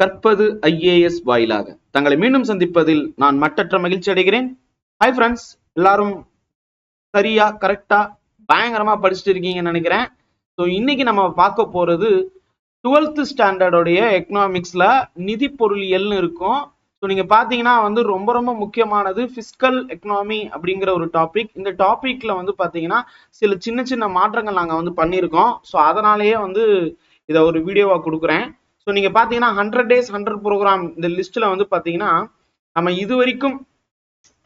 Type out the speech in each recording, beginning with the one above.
கற்பது ஐஏஎஸ் வாயிலாக. தங்களை மீண்டும் சந்திப்பதில் நான் மட்டற்ற மகிழ்ச்சி அடைகிறேன். ஹாய் ஃப்ரெண்ட்ஸ் எல்லாரும் சரியா கரெக்டா பயங்கரமா படிச்சுட்டு இருக்கீங்கன்னு நினைக்கிறேன். ஸோ இன்னைக்கு நம்ம பார்க்க போறது டுவெல்த் ஸ்டாண்டர்டோடைய எக்கனாமிக்ஸ்ல நிதி பொருளியல்னு இருக்கும். ஸோ நீங்க பாத்தீங்கன்னா வந்து ரொம்ப ரொம்ப முக்கியமானது பிசிக்கல் எக்கனாமி அப்படிங்கிற ஒரு டாபிக் இந்த டாபிக்ல வந்து பாத்தீங்கன்னா சில சின்ன சின்ன மாற்றங்கள் நாங்கள் வந்து பண்ணியிருக்கோம். ஸோ அதனாலேயே வந்து இதை ஒரு வீடியோவா கொடுக்குறேன். ஸோ நீங்க பாத்தீங்கன்னா ஹண்ட்ரட் டேஸ் ஹண்ட்ரட் ப்ரோக்ராம் இந்த லிஸ்ட்ல வந்து பாத்தீங்கன்னா நம்ம இது வரைக்கும்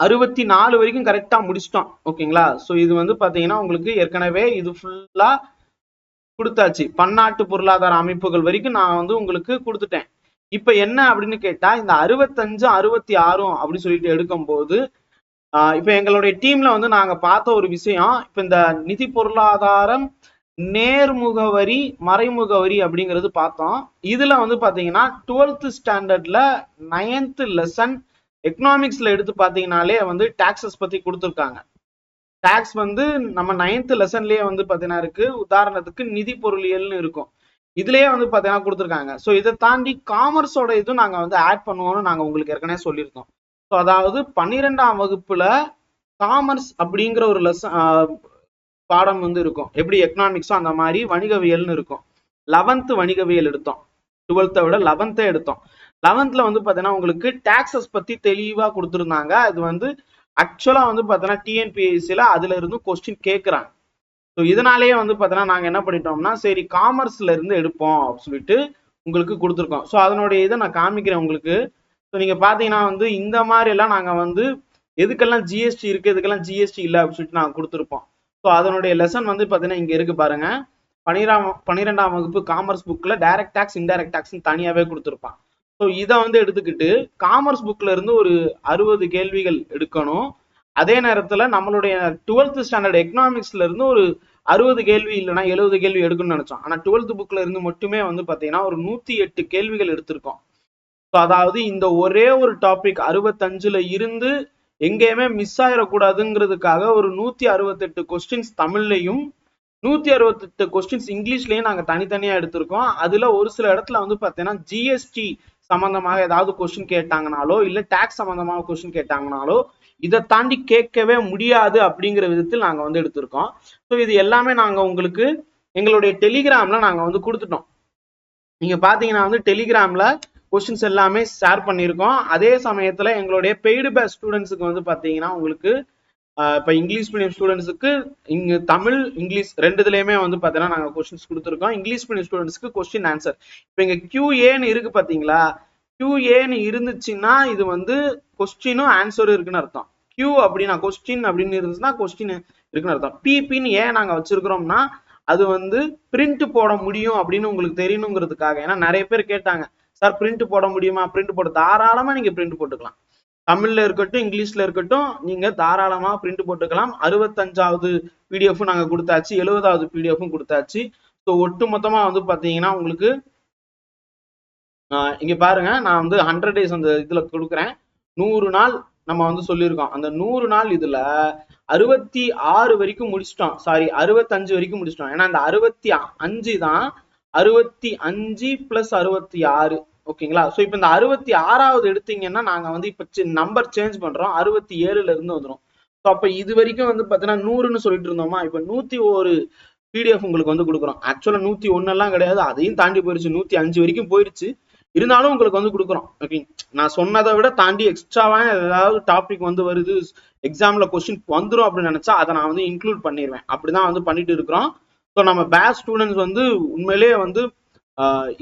அறுபத்தி நாலு வரைக்கும் கரெக்டா முடிச்சிட்டோம். ஓகேங்களா? ஸோ இது வந்து பாத்தீங்கன்னா உங்களுக்கு ஏற்கனவே இது ஃபுல்லா கொடுத்தாச்சு. பன்னாட்டு பொருளாதார அமைப்புகள் வரைக்கும் நான் வந்து உங்களுக்கு கொடுத்துட்டேன். இப்ப என்ன அப்படின்னு கேட்டா இந்த அறுபத்தஞ்சும் அறுபத்தி ஆறும் அப்படின்னு சொல்லிட்டு எடுக்கும்போது ஆஹ் இப்ப எங்களுடைய டீம்ல வந்து நாங்க பார்த்த ஒரு விஷயம் இப்ப இந்த நிதி பொருளாதாரம் நேர்முக வரி மறைமுக வரி அப்படிங்கிறது பார்த்தோம். இதுல வந்து பாத்தீங்கன்னா டுவெல்த் ஸ்டாண்டர்ட்ல நைன்த் லெசன் எக்கனாமிக்ஸ்ல எடுத்து பாத்தீங்கன்னாலே வந்து டாக்ஸஸ் பத்தி கொடுத்துருக்காங்க. டாக்ஸ் வந்து நம்ம நைன்த் லெசன்லயே வந்து பாத்தீங்கன்னா இருக்கு. உதாரணத்துக்கு நிதி பொருளியல்னு இருக்கும். இதுலயே வந்து பாத்தீங்கன்னா கொடுத்துருக்காங்க. ஸோ இதை தாண்டி காமர்ஸோட இதுவும் நாங்க வந்து ஆட் பண்ணுவோம்னு நாங்க உங்களுக்கு ஏற்கனவே சொல்லியிருக்கோம். ஸோ அதாவது பன்னிரெண்டாம் வகுப்புல காமர்ஸ் அப்படிங்கிற ஒரு லெசன் பாடம் வந்து இருக்கும். எப்படி எக்கனாமிக்ஸோ அந்த மாதிரி வணிகவியல்னு இருக்கும். லெவன்த் வணிகவியல் எடுத்தோம். டுவெல்த்தை விட லெவன்த்தே எடுத்தோம். லெவன்த்தில் வந்து பாத்தீங்கன்னா உங்களுக்கு டாக்ஸஸ் பத்தி தெளிவாக கொடுத்துருந்தாங்க. அது வந்து ஆக்சுவலா வந்து பாத்தீங்கன்னா டிஎன்பிஎஸ்சில அதுல இருந்து கொஸ்டின் கேட்குறாங்க ஸோ இதனாலேயே வந்து பாத்தீங்கன்னா நாங்க என்ன பண்ணிட்டோம்னா சரி காமர்ஸ்ல இருந்து எடுப்போம் அப்படின்னு சொல்லிட்டு உங்களுக்கு கொடுத்துருக்கோம். ஸோ அதனுடைய இதை நான் காமிக்கிறேன் உங்களுக்கு. ஸோ நீங்க பார்த்தீங்கன்னா வந்து இந்த மாதிரி எல்லாம் நாங்கள் வந்து எதுக்கெல்லாம் ஜிஎஸ்டி இருக்கு எதுக்கெல்லாம் ஜிஎஸ்டி இல்லை அப்படின்னு சொல்லிட்டு நாங்கள் கொடுத்துருப்போம். ஸோ அதனுடைய லெசன் வந்து பார்த்தீங்கன்னா இங்கே இருக்கு பாருங்க. பனிரெண்டாம் பன்னிரெண்டாம் வகுப்பு காமர்ஸ் புக்கில் டைரக்ட் டேக்ஸ் இன்டைரக்ட் டாக்ஸ் தனியாகவே கொடுத்துருப்பான். ஸோ இதை வந்து எடுத்துக்கிட்டு காமர்ஸ் புக்கில் இருந்து ஒரு அறுபது கேள்விகள் எடுக்கணும். அதே நேரத்தில் நம்மளுடைய டுவெல்த் ஸ்டாண்டர்ட் எக்கனாமிக்ஸ்ல இருந்து ஒரு அறுபது கேள்வி இல்லைன்னா எழுபது கேள்வி எடுக்கணும்னு நினச்சோம். ஆனால் டுவெல்த் புக்கில் இருந்து மட்டுமே வந்து பார்த்தீங்கன்னா ஒரு நூற்றி எட்டு கேள்விகள் எடுத்திருக்கோம். ஸோ அதாவது இந்த ஒரே ஒரு டாபிக் அறுபத்தஞ்சில் இருந்து எங்கேயுமே மிஸ் ஆயிடக்கூடாதுங்கிறதுக்காக ஒரு நூத்தி அறுபத்தெட்டு கொஸ்டின்ஸ் தமிழ்லையும் நூத்தி அறுபத்தெட்டு கொஸ்டின்ஸ் இங்கிலீஷ்லயும் நாங்க தனித்தனியா எடுத்திருக்கோம். அதுல ஒரு சில இடத்துல வந்து பாத்தீங்கன்னா ஜிஎஸ்டி சம்பந்தமாக ஏதாவது கொஸ்டின் கேட்டாங்கனாலோ இல்ல டாக்ஸ் சம்பந்தமாக கொஸ்டின் கேட்டாங்கனாலோ இதை தாண்டி கேட்கவே முடியாது அப்படிங்கிற விதத்தில் நாங்க வந்து எடுத்திருக்கோம். ஸோ இது எல்லாமே நாங்க உங்களுக்கு எங்களுடைய டெலிகிராம்ல நாங்க வந்து கொடுத்துட்டோம். நீங்க பாத்தீங்கன்னா வந்து டெலிகிராம்ல கொஸ்டின்ஸ் எல்லாமே ஷேர் பண்ணியிருக்கோம். அதே சமயத்துல எங்களுடைய பெய்டு பேஸ் ஸ்டூடெண்ட்ஸுக்கு வந்து பாத்தீங்கன்னா உங்களுக்கு இப்போ இங்கிலீஷ் மீடியம் ஸ்டூடெண்ட்ஸுக்கு இங்கு தமிழ் இங்கிலீஷ் ரெண்டுதுலயுமே வந்து பார்த்தீங்கன்னா நாங்கள் கொஸ்டின்ஸ் கொடுத்துருக்கோம். இங்கிலீஷ் மீடியம் ஸ்டூடெண்ட்ஸ்க்கு கொஸ்டின் ஆன்சர் இப்போ இங்கே கியூஏன்னு இருக்கு பாத்தீங்களா? கியூஏன்னு இருந்துச்சுன்னா இது வந்து கொஸ்டினும் ஆன்சரும் இருக்குன்னு அர்த்தம். கியூ அப்படின்னா கொஸ்டின் அப்படின்னு இருந்துச்சுன்னா கொஸ்டின் இருக்குன்னு அர்த்தம். பிபின்னு ஏன் நாங்க வச்சிருக்கிறோம்னா அது வந்து பிரிண்ட் போட முடியும் அப்படின்னு உங்களுக்கு தெரியணுங்கிறதுக்காக. ஏன்னா நிறைய பேர் கேட்டாங்க. சார் பிரிண்ட் போட முடியுமா? பிரிண்ட் போட தாராளமா நீங்க பிரிண்ட் போட்டுக்கலாம். தமிழ்ல இருக்கட்டும் இங்கிலீஷ்ல இருக்கட்டும் நீங்க தாராளமா பிரிண்ட் போட்டுக்கலாம். அறுபத்தஞ்சாவது பிடிஎஃப் நாங்க கொடுத்தாச்சு எழுபதாவது பிடிஎஃப்பும் கொடுத்தாச்சு. ஸோ ஒட்டு மொத்தமா வந்து பாத்தீங்கன்னா உங்களுக்கு இங்க பாருங்க நான் வந்து ஹண்ட்ரட் டேஸ் அந்த இதுல கொடுக்குறேன். நூறு நாள் நம்ம வந்து சொல்லியிருக்கோம். அந்த நூறு நாள் இதுல அறுபத்தி ஆறு வரைக்கும் முடிச்சிட்டோம். சாரி அறுபத்தஞ்சு வரைக்கும் முடிச்சிட்டோம். ஏன்னா அந்த அறுபத்தி அஞ்சு தான் அறுபத்தி அஞ்சு பிளஸ் அறுபத்தி ஆறு ஓகேங்களா ஸோ இப்போ இந்த அறுபத்தி ஆறாவது எடுத்தீங்கன்னா நாங்கள் வந்து இப்போ நம்பர் சேஞ்ச் பண்ணுறோம் அறுபத்தி ஏழுல இருந்து வந்துடும் ஸோ அப்போ இது வரைக்கும் வந்து பார்த்தீங்கன்னா நூறுன்னு சொல்லிட்டு இருந்தோமா? இப்போ நூற்றி ஒரு பிடிஎஃப் உங்களுக்கு வந்து கொடுக்குறோம். ஆக்சுவலாக நூற்றி ஒன்றெல்லாம் கிடையாது. அதையும் தாண்டி போயிடுச்சு நூற்றி அஞ்சு வரைக்கும் போயிடுச்சு இருந்தாலும் உங்களுக்கு வந்து கொடுக்குறோம். ஓகே நான் சொன்னதை விட தாண்டி எக்ஸ்ட்ராவான ஏதாவது டாபிக் வந்து வருது. எக்ஸாமில் கொஸ்டின் வந்துடும் அப்படின்னு நினச்சா அதை நான் வந்து இன்க்ளூட் பண்ணிடுவேன் அப்படி தான் வந்து பண்ணிட்டு இருக்கிறோம். ஸோ நம்ம பேஸ் ஸ்டூடெண்ட்ஸ் வந்து உண்மையிலேயே வந்து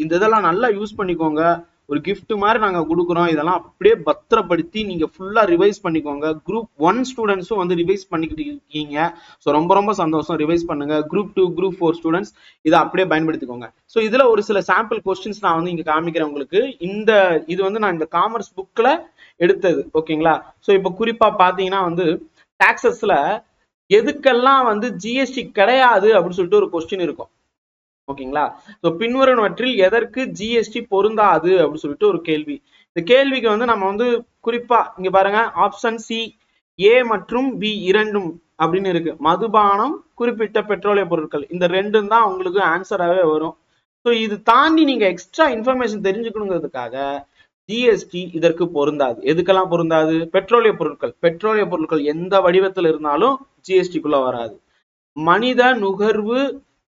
இந்த இதெல்லாம் நல்லா யூஸ் பண்ணிக்கோங்க. ஒரு கிஃப்ட் மாதிரி நாங்கள் கொடுக்குறோம். இதெல்லாம் அப்படியே பத்திரப்படுத்தி நீங்கள் ஃபுல்லாக ரிவைஸ் பண்ணிக்கோங்க. குரூப் ஒன் ஸ்டூடெண்ட்ஸும் வந்து ரிவைஸ் பண்ணிக்கிட்டு இருக்கீங்க. ஸோ ரொம்ப ரொம்ப சந்தோஷம். ரிவைஸ் பண்ணுங்க. Group two group four students இதை அப்படியே பயன்படுத்திக்கோங்க. ஸோ இதில் ஒரு சில சாம்பிள் கொஸ்டின்ஸ் நான் வந்து இங்கே காமிக்கிறேன் உங்களுக்கு. இந்த இது வந்து நான் இந்த காமர்ஸ் புக்கில் எடுத்தது. ஓகேங்களா ஸோ இப்போ குறிப்பாக பார்த்தீங்கன்னா வந்து டாக்ஸஸில் எதுக்கெல்லாம் வந்து ஜிஎஸ்டி கிடையாது அப்படின்னு சொல்லிட்டு ஒரு கொஸ்டின் இருக்கும். ஓகேங்களா? ஸோ பின்வருவற்றில் எதற்கு ஜிஎஸ்டி பொருந்தாது அப்படின்னு சொல்லிட்டு ஒரு கேள்வி. இந்த கேள்விக்கு வந்து நம்ம வந்து குறிப்பா இங்க பாருங்க ஆப்ஷன் சி ஏ மற்றும் பி இரண்டும் அப்படின்னு இருக்கு. மதுபானம் குறிப்பிட்ட பெட்ரோலிய பொருட்கள் இந்த ரெண்டும் தான் உங்களுக்கு ஆன்சராகவே வரும். ஸோ இது தாண்டி நீங்க எக்ஸ்ட்ரா இன்ஃபர்மேஷன் தெரிஞ்சுக்கணுங்கிறதுக்காக ஜிஎஸ்டி இதற்கு பொருந்தாது. எதுக்கெல்லாம் பொருந்தாது? பெட்ரோலிய பொருட்கள். பெட்ரோலிய பொருட்கள் எந்த வடிவத்தில் இருந்தாலும் ஜிஎஸ்டிக்குள்ள வராது. மனித நுகர்வு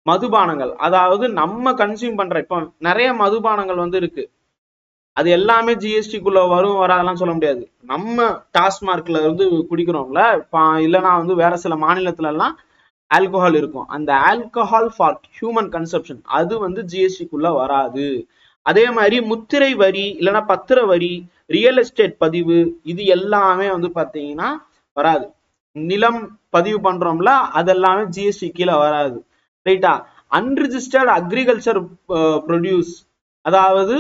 மதுபானங்கள். அதாவது நம்ம கன்சியூம் பண்ற இப்போ நிறைய மதுபானங்கள் வந்து இருக்கு. அது எல்லாமே ஜிஎஸ்டிக்குள்ள வரும் வராதெல்லாம் சொல்ல முடியாது. நம்ம டாஸ்மார்க்ல இருந்து குடிக்கிறோம்ல இல்லைன்னா வந்து வேற சில மாநிலத்துல எல்லாம் ஆல்கோஹால் இருக்கும். அந்த ஆல்கஹால் ஃபார் ஹியூமன் கன்சப்ஷன் அது வந்து ஜிஎஸ்டிக்குள்ள வராது. அதே மாதிரி முத்திரை வரி இல்லைன்னா பத்திர வரி ரியல் எஸ்டேட் பதிவு இது எல்லாமே வந்து பார்த்தீங்கன்னா வராது. நிலம் பதிவு பண்றோம்ல அதெல்லாமே ஜிஎஸ்டி கீழே வராது. ரைட்டா அன்ரிஜிஸ்டர்ட் அக்ரிகல்ச்சர் ப்ரொடியூஸ் அதாவது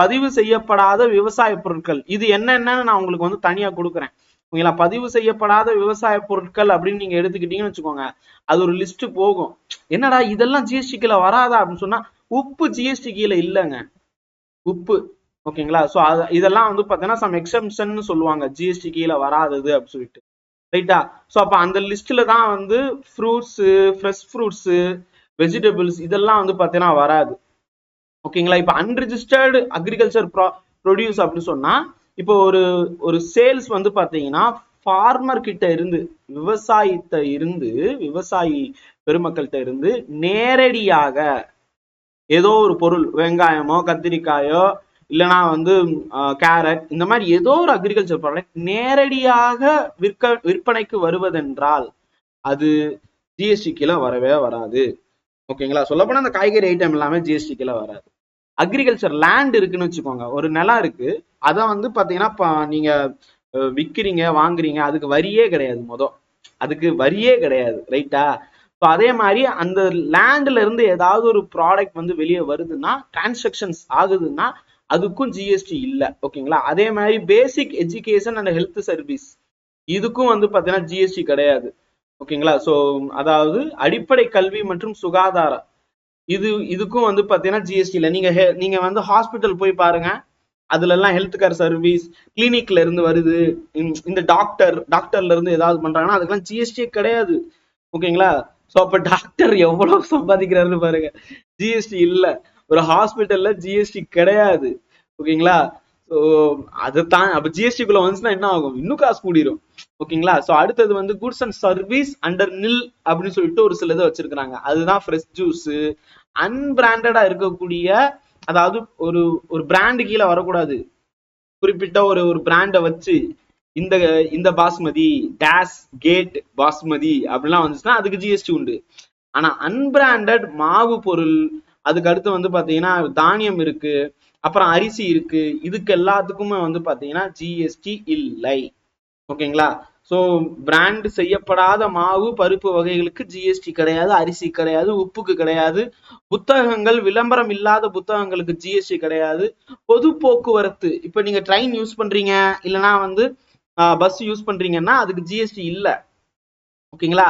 பதிவு செய்யப்படாத விவசாய பொருட்கள். இது என்னென்னு நான் உங்களுக்கு வந்து தனியா கொடுக்குறேன். ஓகேங்களா? பதிவு செய்யப்படாத விவசாய பொருட்கள் அப்படின்னு நீங்க எடுத்துக்கிட்டீங்கன்னு வச்சுக்கோங்க. அது ஒரு லிஸ்ட் போகும். என்னடா இதெல்லாம் ஜிஎஸ்டி கீழே வராதா அப்படின்னு சொன்னா உப்பு ஜிஎஸ்டி கீழே இல்லைங்க. உப்பு ஓகேங்களா? ஸோ அது இதெல்லாம் வந்து பார்த்தீங்கன்னா சம் எக்ஸம்ஷன் சொல்லுவாங்க. ஜிஎஸ்டி கீழே வராதது அப்படின்னு சொல்லிட்டு. ரைட்டா ஸோ அப்போ அந்த லிஸ்ட்ல தான் வந்து ஃப்ரூட்ஸு ஃப்ரெஷ் ஃப்ரூட்ஸு வெஜிடபிள்ஸ் இதெல்லாம் வந்து பார்த்தீங்கன்னா வராது. ஓகேங்களா? இப்போ அன்ரிஜிஸ்டர்டு அக்ரிகல்ச்சர் ப்ரா ப்ரொடியூஸ் அப்படின்னு சொன்னா இப்போ ஒரு ஒரு சேல்ஸ் வந்து பார்த்தீங்கன்னா ஃபார்மர் கிட்ட இருந்து விவசாயத்தை இருந்து விவசாயி பெருமக்கள்கிட்ட இருந்து நேரடியாக ஏதோ ஒரு பொருள் வெங்காயமோ கத்திரிக்காயோ இல்லைனா வந்து கேரட் இந்த மாதிரி ஏதோ ஒரு அக்ரிகல்ச்சர் ப்ராடக்ட் நேரடியாக விற்க விற்பனைக்கு வருவதென்றால் அது ஜிஎஸ்டி கீழே வரவே வராது. ஓகேங்களா சொல்லப்போனா அந்த காய்கறி ஐட்டம் எல்லாமே ஜிஎஸ்டி கீழே வராது. அக்ரிகல்ச்சர் லேண்ட் இருக்குன்னு வச்சுக்கோங்க. ஒரு நிலம் இருக்கு. அதை வந்து பாத்தீங்கன்னா நீங்க விற்கிறீங்க விக்கிறீங்க வாங்குறீங்க அதுக்கு வரியே கிடையாது மொதல் அதுக்கு வரியே கிடையாது. ரைட்டா ஸோ அதே மாதிரி அந்த லேண்ட்ல இருந்து ஏதாவது ஒரு ப்ராடக்ட் வந்து வெளியே வருதுன்னா டிரான்சாக்ஷன்ஸ் ஆகுதுன்னா அதுக்கும் ஜிஎஸ்டி இல்லை. ஓகேங்களா அதே மாதிரி basic education and health service இதுக்கும் வந்து பார்த்தீங்கன்னா ஜிஎஸ்டி கிடையாது. ஓகேங்களா ஸோ அதாவது அடிப்படை கல்வி மற்றும் சுகாதாரம். இது இதுக்கும் வந்து பார்த்தீங்கன்னா ஜிஎஸ்டி இல்லை. நீங்கள் ஹெ நீங்கள் வந்து ஹாஸ்பிட்டல் போய் பாருங்க. அதுல எல்லாம் ஹெல்த் கேர் சர்வீஸ் கிளினிக்ல இருந்து வருது. இந்த- இந்த டாக்டர் டாக்டர்ல இருந்து ஏதாவது பண்றாங்கன்னா அதுக்கெல்லாம் ஜிஎஸ்டியே கிடையாது. ஓகேங்களா ஸோ அப்போ டாக்டர் எவ்வளவு சம்பாதிக்கிறாருன்னு பாருங்க. ஜிஎஸ்டி இல்ல. ஒரு ஹாஸ்பிட்டல்ல ஜிஎஸ்டி கிடையாது. ஓகேங்களா? ஸோ அதுதான் அப்ப ஜிஎஸ்டி குள்ள வந்துச்சுன்னா என்ன ஆகும்? இன்னும் காசு கூடிரும். ஓகேங்களா? ஸோ அடுத்தது வந்து குட்ஸ் அண்ட் சர்வீஸ் அண்டர் நில் அப்படின்னு சொல்லிட்டு ஒரு சில இதை வச்சிருக்கிறாங்க. அதுதான் ஃப்ரெஷ் ஜூஸ் அன்பிராண்டடா இருக்கக்கூடிய அதாவது ஒரு ஒரு பிராண்டு கீழே வரக்கூடாது. குறிப்பிட்ட ஒரு ஒரு பிராண்டை வச்சு இந்த இந்த பாஸ்மதி டேஸ் கேட் பாஸ்மதி அப்படிலாம் வந்துச்சுன்னா அதுக்கு ஜிஎஸ்டி உண்டு. ஆனா அன்பிராண்டட் மாவு பொருள் அதுக்கு அடுத்து வந்து பாத்தீங்கன்னா தானியம் இருக்கு அப்புறம் அரிசி இருக்கு இதுக்கு எல்லாத்துக்குமே வந்து பாத்தீங்கன்னா ஜிஎஸ்டி இல்லை. ஓகேங்களா? ஸோ பிராண்ட் செய்யப்படாத மாவு பருப்பு வகைகளுக்கு ஜிஎஸ்டி கிடையாது அரிசி கிடையாது உப்புக்கு கிடையாது புத்தகங்கள் விளம்பரம் இல்லாத புத்தகங்களுக்கு ஜிஎஸ்டி கிடையாது. பொது போக்குவரத்து. இப்போ நீங்க ட்ரெயின் யூஸ் பண்றீங்க இல்லைன்னா வந்து பஸ் யூஸ் பண்றீங்கன்னா அதுக்கு ஜிஎஸ்டி இல்லை. ஓகேங்களா?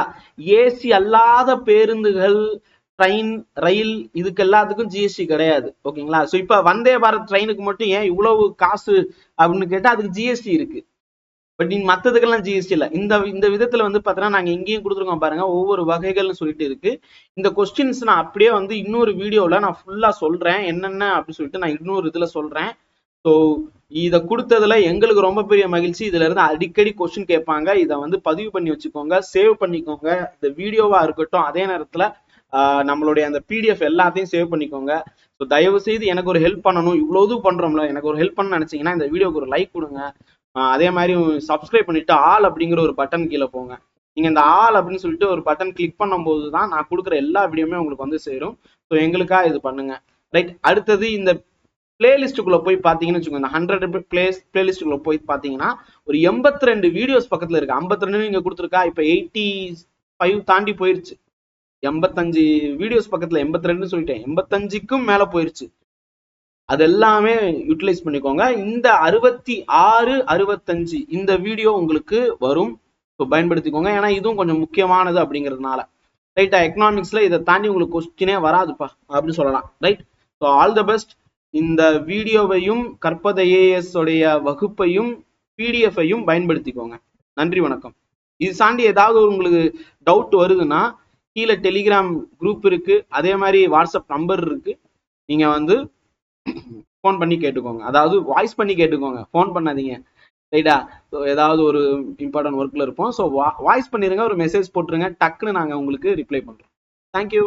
ஏசி அல்லாத பேருந்துகள் ட்ரெயின் ரயில் இதுக்கு எல்லாத்துக்கும் ஜிஎஸ்டி கிடையாது. ஓகேங்களா? ஸோ இப்போ வந்தே பாரத் ட்ரெயினுக்கு மட்டும் ஏன் இவ்வளவு காசு அப்படின்னு கேட்டால் அதுக்கு ஜிஎஸ்டி இருக்கு. பட் இன் மற்றதுக்கெல்லாம் ஜிஎஸ்டி இல்லை. இந்த இந்த விதத்தில் வந்து பார்த்தோன்னா நாங்கள் இங்கேயும் கொடுத்துருக்கோம் பாருங்க. ஒவ்வொரு வகைகள்னு சொல்லிட்டு இருக்கு. இந்த கொஸ்டின்ஸ் நான் அப்படியே வந்து இன்னொரு வீடியோவில் நான் ஃபுல்லாக சொல்கிறேன் என்னென்ன அப்படின்னு சொல்லிட்டு நான் இன்னொரு இதில் சொல்கிறேன் ஸோ இதை கொடுத்ததுல எங்களுக்கு ரொம்ப பெரிய மகிழ்ச்சி. இதுல இருந்து அடிக்கடி கொஸ்டின் கேட்பாங்க. இதை வந்து பதிவு பண்ணி வச்சுக்கோங்க. சேவ் பண்ணிக்கோங்க. இந்த வீடியோவா இருக்கட்டும் அதே நேரத்துல நம்மளுடைய அந்த பிடிஎஃப் எல்லாத்தையும் சேவ் பண்ணிக்கோங்க. ஸோ தயவு செய்து எனக்கு ஒரு ஹெல்ப் பண்ணணும். இவ்வளவு பண்றோம்ல எனக்கு ஒரு ஹெல்ப் பண்ண நினைச்சீங்கன்னா இந்த வீடியோக்கு ஒரு லைக் கொடுங்க. அதே மாதிரி சப்ஸ்கிரைப் பண்ணிட்டு ஆல் அப்படிங்கிற ஒரு பட்டன் கீழே போங்க. நீங்க இந்த ஆல் அப்படின்னு சொல்லிட்டு ஒரு பட்டன் கிளிக் பண்ணும்போது தான் நான் கொடுக்குற எல்லா வீடியோமே உங்களுக்கு வந்து சேரும். ஸோ எங்களுக்காக இது பண்ணுங்க. ரைட் அடுத்தது இந்த பிளேலிஸ்ட்டுக்குள்ள போய் பார்த்தீங்கன்னு வச்சுக்கோங்க. இந்த ஹண்ட்ரட் பிளேஸ் பிளேலிஸ்ட்டுக்குள்ள போய் பார்த்தீங்கன்னா ஒரு எண்பத்தி ரெண்டு வீடியோஸ் பக்கத்துல இருக்கு. ஐம்பத்தி ரெண்டு நீங்க கொடுத்துருக்கா. இப்போ எயிட்டி ஃபைவ் தாண்டி போயிருச்சு. எண்பத்தஞ்சு வீடியோஸ் பக்கத்துல எண்பத்தி ரெண்டு சொல்லிட்டேன். எண்பத்தஞ்சுக்கும் மேல போயிருச்சு. அது எல்லாமே யூட்டிலைஸ் பண்ணிக்கோங்க. இந்த அறுபத்தி ஆறு அறுபத்தஞ்சு இந்த வீடியோ உங்களுக்கு வரும். ஸோ பயன்படுத்திக்கோங்க. ஏன்னா இதுவும் கொஞ்சம் முக்கியமானது அப்படிங்கிறதுனால. ரைட்டா எக்கனாமிக்ஸ்ல இதை தாண்டி உங்களுக்கு கொஸ்டினே வராதுப்பா. அப்படின்னு சொல்லலாம். Right so all the best இந்த வீடியோவையும் கற்பத ஏஎஸ் உடைய வகுப்பையும் பிடிஎஃப்பையும் பயன்படுத்திக்கோங்க. நன்றி வணக்கம். இது தாண்டி ஏதாவது உங்களுக்கு டவுட் வருதுன்னா கீழே டெலிகிராம் குரூப் இருக்கு. அதே மாதிரி வாட்ஸ்அப் நம்பர் இருக்கு. நீங்க வந்து ஃபோன் பண்ணி கேட்டுக்கோங்க. அதாவது வாய்ஸ் பண்ணி கேட்டுக்கோங்க. ஃபோன் பண்ணாதீங்க. ரைட்டா? ஸோ ஏதாவது ஒரு இம்பார்ட்டன்ட் ஒர்க்கில் இருப்போம். ஸோ வாய்ஸ் பண்ணிடுங்க ஒரு மெசேஜ் போட்டுருங்க. டக்குன்னு நாங்கள் உங்களுக்கு ரிப்ளை பண்ணுறோம் தேங்க்யூ